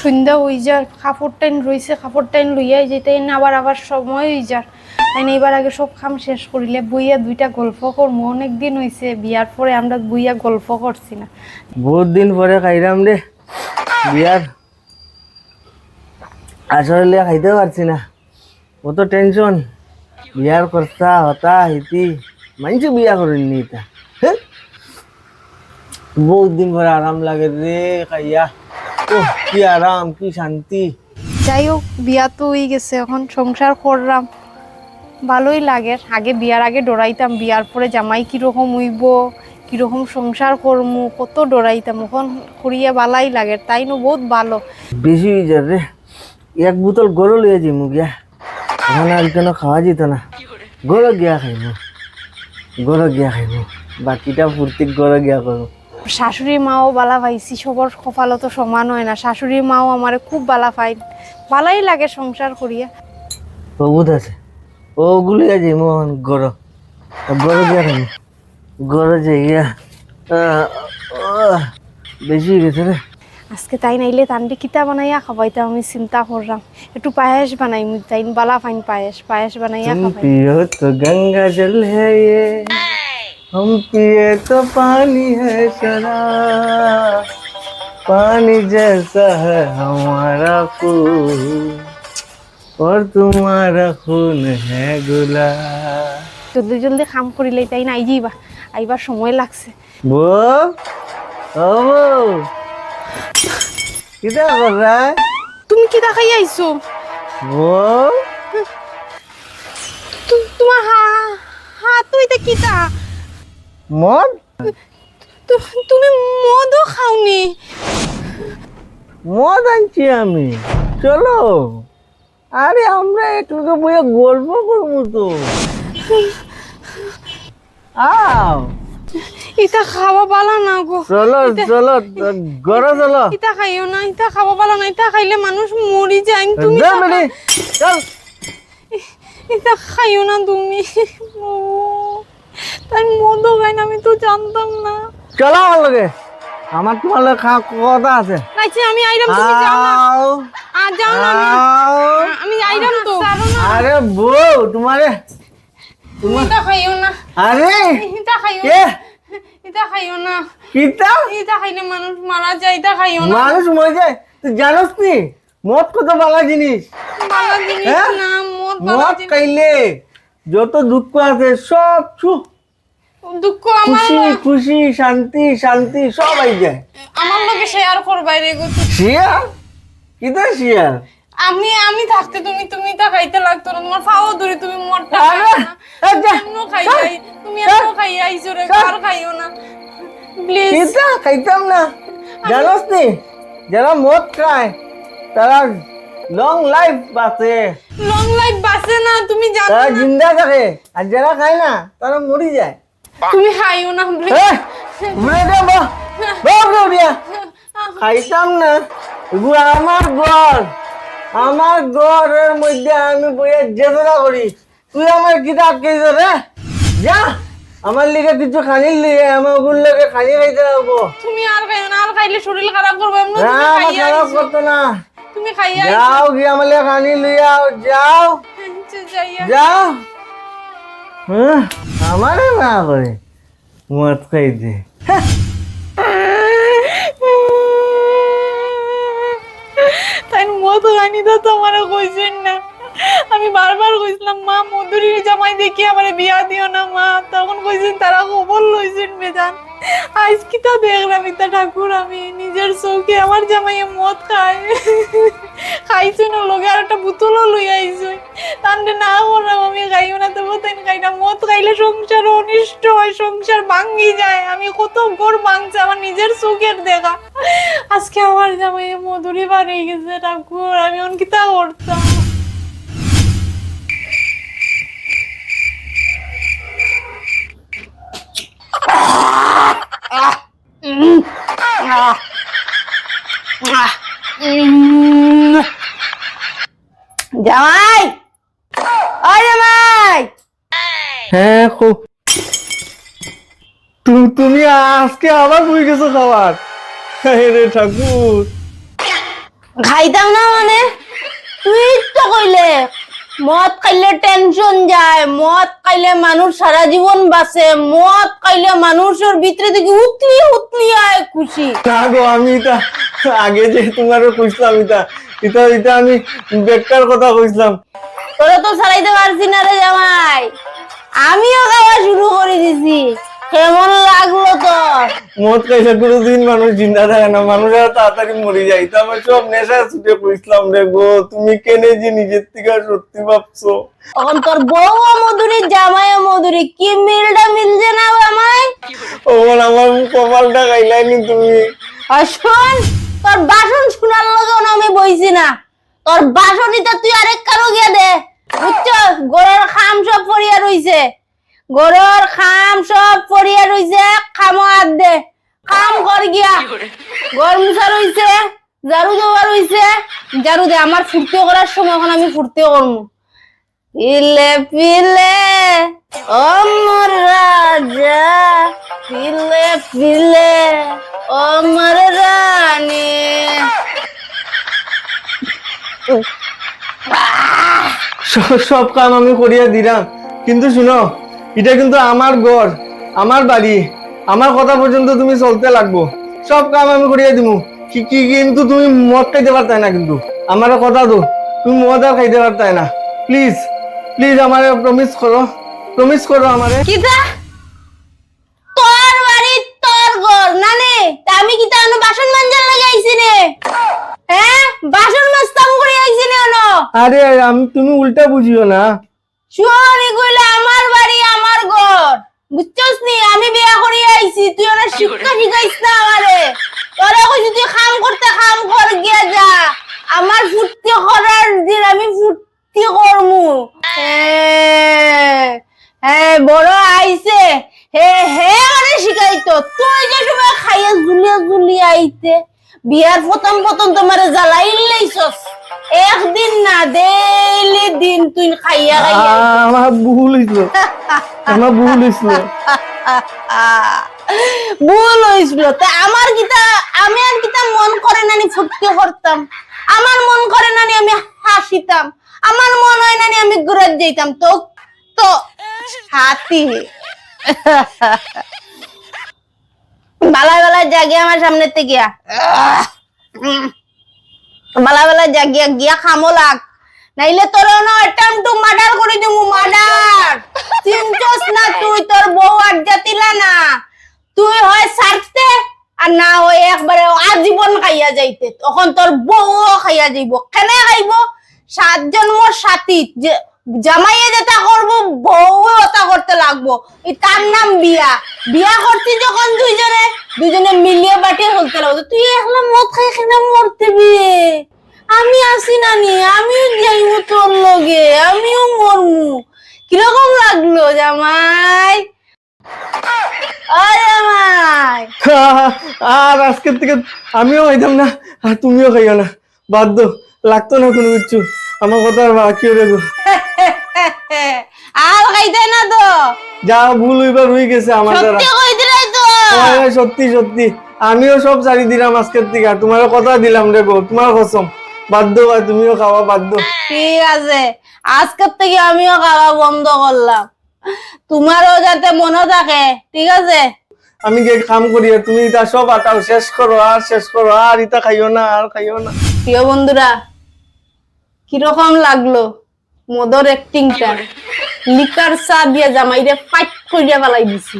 সন্ধ্যা হয়ে যার, কাপড় টাইন রইছে, কাপড় টাইন লইয়াই যেতে আবার আবার সময় হয়ে যার। তাই এইবার আগে সব কাম শেষ করিলে বইয়া দুইটা গল্প করব অনেক দিন হয়েছে বিয়ার পরে, আমরা বইয়া গল্প করছি না। বহুত দিন পরে খাইলাম রে, বিয়ার। আসলে খাইতে পারছি না। কত টেনশন বিয়ার খরচা, হতা, হিতি মানছি বিয়া করিনি এটা? বহুত দিন পরে আরাম লাগে রে, খাইয়া। ও কি আরাম কি শান্তি। যাই হোক বিয়া তো হয়ে গেছে এখন সংসার করলাম। ভালোই লাগে আগে বিয়ার আগে ডরাইতাম বিয়ার পরে জামাই কীরকম হইব কীরকম সংসার করমু কত ডরাইতাম এখন করিয়া বালাই লাগে তাই নো বহুত ভালো। বেশি হয়ে রে। এক বোতল গরু লিয়ে যাই গিয়া। ওখানে আর কেন খাওয়া যেত না। গরু গিয়া খাইব গরু গিয়া খাইব বাকিটা ফুর্তি গরু গিয়া করব শাশুড়ি মাও বালা পাইছি সবর কপালও তো সমান হয় না। শাশুড়ি মাও আমার খুব বালা পাই বালাই লাগে সংসার করিয়া। বহুত আছে। ও গুলি আছে মোহন গড় গর গড় যে যাইয়া বেশি গেছে রে। আজকে তাই নাইলে তানডি কিতা বানাইয়া খাবাইতে আমি চিন্তা করলাম। একটু পায়েস বানাই তাই বালা ফাইন পায়েস পায়েস বানাইয়া খাবাই তো গঙ্গা জল হ্যাঁ हम पिए तो पानी है शराब पानी जैसा है हमारा खून और तुम्हारा खून है गुलाब জলদি জলদি কাম করিলে তাই নাই যাইবা আইবার সময় লাগছে वो ओ वो किधर कर रहा है তুমি কি দেখাই আইছো वो তু- তোমার হা হাত তো এটা কিতা মদ? তুমি মদও খাওনি। মদ আনছি আমি। চলো। আরে আমরা একটু বইয়ে গল্প করব তো। আও। এটা খাওয়া বালা না গো। চলো চলো ঘরে চলো। ইটা খাইও না ইটা খাওয়া বালা না ইটা খাইলে মানুষ মরি যায়। তুমি চল। এটা খাইও না তুমি। তাই মদও খাই না আমি তো জানতাম না। চলো আমার লগে আমার তোমার লগে খা কথা আছে। নাইছে আমি আইরাম তুমি যাও না। আও। আ যাও না আমি আইরাম তো। আরে বউ তোমারে তুমি এটা খাইও না। আরে! এটা খাইও কে? এটা খাইও না। কিতা এটা খাইলে মানুষ মারা যায় এটা খাইও না। মানুষ মরে যায়? তুই জানোস নি? মদ কত ভালো জিনিস। বালা জিনিস হ্যাঁ? না মদ বালা মদ খাইলে যত দুঃখ আছে সব ছু দুঃখ আমার খুশি খুশি শান্তি শান্তি সব আই যায়। আমার লোকে শেয়ার করবাই রে গো শিয়ার শিয়ার আমি আমি থাকতে তুমি তুমি তা খাইতে লাগতো না। তোমার ফাও ধরে তুমি মরটা এমন খাই যাই তুমি খাই আইছো রে। আর খাইও না? প্লিজ খাইতাম না। জানোস নি? যারা মদ খায় তারা লং লাইফ বাঁচে। লং লাইফ বাসে না তুমি জানো তারা জিন্দা থাকে। আর যারা খায় না তারা মরি যায়। তুমি খাইও না প্লিজ এ, উড়ে দে বা বাপ রে উড়িয়া খাইতাম না। এগুলো আমার ঘর। আমার ঘরের মধ্যে আমি বইয়ে জেতনা করি। তুই আমার কিতা আটকেছ রে? যা। আমার লিগে কিছু খানি লিয়ে আমার ওগুলো লেগে খানি খাইতে লাগবো তুমি আর খাইও না আর খাইলে শরীর খারাপ করবে এমন না তুমি আমার খারাপ করতো না। তুমি খাইয়া যাও গিয়ে আমার লিগে খানি লিয়ে যাও। যাও। হ্যাঁ আমারে না করে মদ খাইতে তাই মদ খাইনি তো তোমার কইছেন না। আমি বারবার কইছিলাম, মা, মধুরীর জামাই দেখি আমার বিয়া দিও না, মা। তখন কইছেন, তারা কবল লইছেন বেজান আজ কি তা দেখলাম ইতা ঠাকুর, আমি নিজের চৌকে আমার জামাইয়ে মদ খায়। খাইছো না, লগে আর একটা বোতলও লই আইছো। তান্ডে না করলাম আমি খাইও না তবু খাই না। মদ খাইলে সংসার অনিষ্ট হয়, সংসার ভাঙ্গি যায়। আমি কত ঘর ভাঙছে, আমার নিজের চোখের দেখা। আজকে আমার জামাইয়ে মধুরি বাড়িয়ে গেছে ঠাকুর, আমি অন কিতা করতাম। জামাই জামাই হ্যাঁ খুব তু- তুমি আজকে আবার বুঝে গেছো খাবার। রে ঠাকুর। খাইতাম না মানে? তুই তো কইলে। মদ খাইলে টেনশন যায় মদ খাইলে মানুষ সারা জীবন বাঁচে মদ খাইলে মানুষের ভিতরে থেকে উতলি উতলি আয় খুশি। না গো আমি এটা আগে যে তোমারও কইছিলাম এটা এটা এটা আমি বেকার কথা কইছিলাম। তোরা তো ছাড়াইতে পারছি না রে জামাই। আমিও খাওয়া শুরু করে দিছি। কেমন লাগল তোর? মদ খাইলে কোনোদিন মানুষ জিন্দা থাকে না মানুষেরা তাড়াতাড়ি মরে যায়। তো আমার সব নেশা ছুটে কইছিলাম রে গো তুমি কেনে যে নিজের থেকে সত্যি ভাবছ? তখন তোর বউ মধুরী জামাই মধুরী কি মিলটা মিলছে না জামাই? ওমন আমার কপালটা খাইলাইনি তুমি। আর শোন তোর বাসন শোনার লগেও আমি বইছি না। তোর বাসনিটা তুই আরেক কারও গিয়ে দে। বুঝছ? গরুর খাম সব পড়িয়া রইছে। গরুর খাম সব পড়িয়া রইছে খামো হাত দে। খাম কর গিয়া। গর মুছা রইছে, ঝাড়ু দেওয়া রইছে। ঝাড়ু দে, আমার ফুর্তিও করার সময় এখন আমি ফুর্তিও করব। পিলে পিলে, ও মোর রাজা। পিলে পিলে, ও মোর রানী সব- কাম আমি করিয়া দিলাম। কিন্তু শুনো এটা কিন্তু আমার ঘর আমার বাড়ি। আমার কথা পর্যন্ত তুমি চলতে লাগবো। সব কাম আমি করিয়া দিমু। কি কি কিন্তু তুমি মদ খাইতে পারতাই না কিন্তু। আমার কথা তো তুমি মদ আর খাইতে পারতাই না। প্লিজ প্লিজ আমারে প্রমিস করো। প্রমিস করো আমারে। কিতা তোর বাড়ি তোর ঘর নানে তা আমি কি তাহলে বাসন মাঞ্জার লাগে আইছি নে হ্যাঁ বাসন মাজতাম করে আইছি নে অন আরে, আমি তুমি উল্টা বুঝিও না। শুন এগুলো আমার বাড়ি, আমার ঘর। বুঝছস নি? আমি বিয়া করে আইছি, তুই ওরা শিক্ষা শিখাইস না আমারে। তোরা কইছি, তুই কাম করতে কাম কর গিয়া যা। আমার ফুর্তি করার দিন আমি ফুর্তি করমু। হ্যাঁ বড় আইছে। হে হে মানে শিখাইতো। তুই যে সময় খাইয়া জুলিয়া জুলিয়া আইতে, বিয়ার প্রথম প্রথম তোমার জ্বালাই লাইছস। একদিন না ডেইলি দিন তুই খাইয়া খাইয়া আমার ভুল হইছিল আমার ভুল হইছিল ভুল হয়েছিল তা আমার কিতা আমি আর কিতা মন করে নানি ফুর্তি করতাম আমার মন করে নানি আমি হাসিতাম। আমার মন হয় নানি আমি ঘুরে যেতাম তো তো হাতি। বালা বালা জাগে আমার সামনে থেকে গিয়া বালা বালা জাগিয়া গিয়া খামো লাগ। নাইলে তোর মার্ডার করে মার্ডার চিনছস না তুই? তোর বউ জাতিলা না। তুই হয় সারতে আর না হয় একবারে আজীবন খাইয়া যাইতে। তখন তোর বউ খাইয়া যাইব। কেনে খাইব? সাত জন্মর সাথী। যে জামাইয়ে যেটা করব বউ ওটা করতে লাগবো। তার নাম বিয়া। বিয়া করছি যখন দুইজনে। দুইজনে মিলিয়ে বাটিয়ে চলতে লাগবো। তুই একলা মদ খাই খেলে মরতে বিয়ে আমি আসি না নি আমিও যাইব তোর লগে আমিও মরমু। কীরকম লাগল জামাই? জামাই। আর আজকের থেকে আমিও খাইতাম না আর তুমিও খাইও না। বাধ্য লাগতো না কোনো কিছু। আমার কথা আর বাকি রেগো আর খাইতে না তো। যা ভুল হইবার হয়ে গেছে আমার দ্বারা। সত্যি সত্যি। আমিও সব ছাড়ি দিলাম আজকের থেকে। তোমার কথা দিলাম রে গো তোমার কসম। বাধ্য ভাই তুমিও খাওয়া বাধ্য। ঠিক আছে। আজকের থেকে আমিও খাওয়া বন্ধ করলাম। তোমারও যাতে মনে থাকে ঠিক আছে? আমি গিয়ে কাম করি আর তুমি এটা সব আটাও শেষ করো আর শেষ করো আর ইটা খাইও না আর খাইও না। প্রিয় বন্ধুরা কীরকম লাগল মদর অ্যাক্টিংটা লিকার চা দিয়ে জামাইরে ফাইট করিয়া ফেলাই দিছি।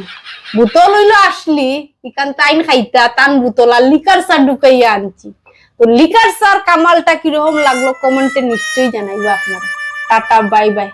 বোতল হইল আসলি ইকান তাইন খাইতা, তান বোতল আর লিকার সার ঢুকাইয়া আনছি। তো লিকার সার কামালটা কীরকম লাগল কমেন্টে নিশ্চয়ই জানাইবা আপনারা। Tata, bye bye.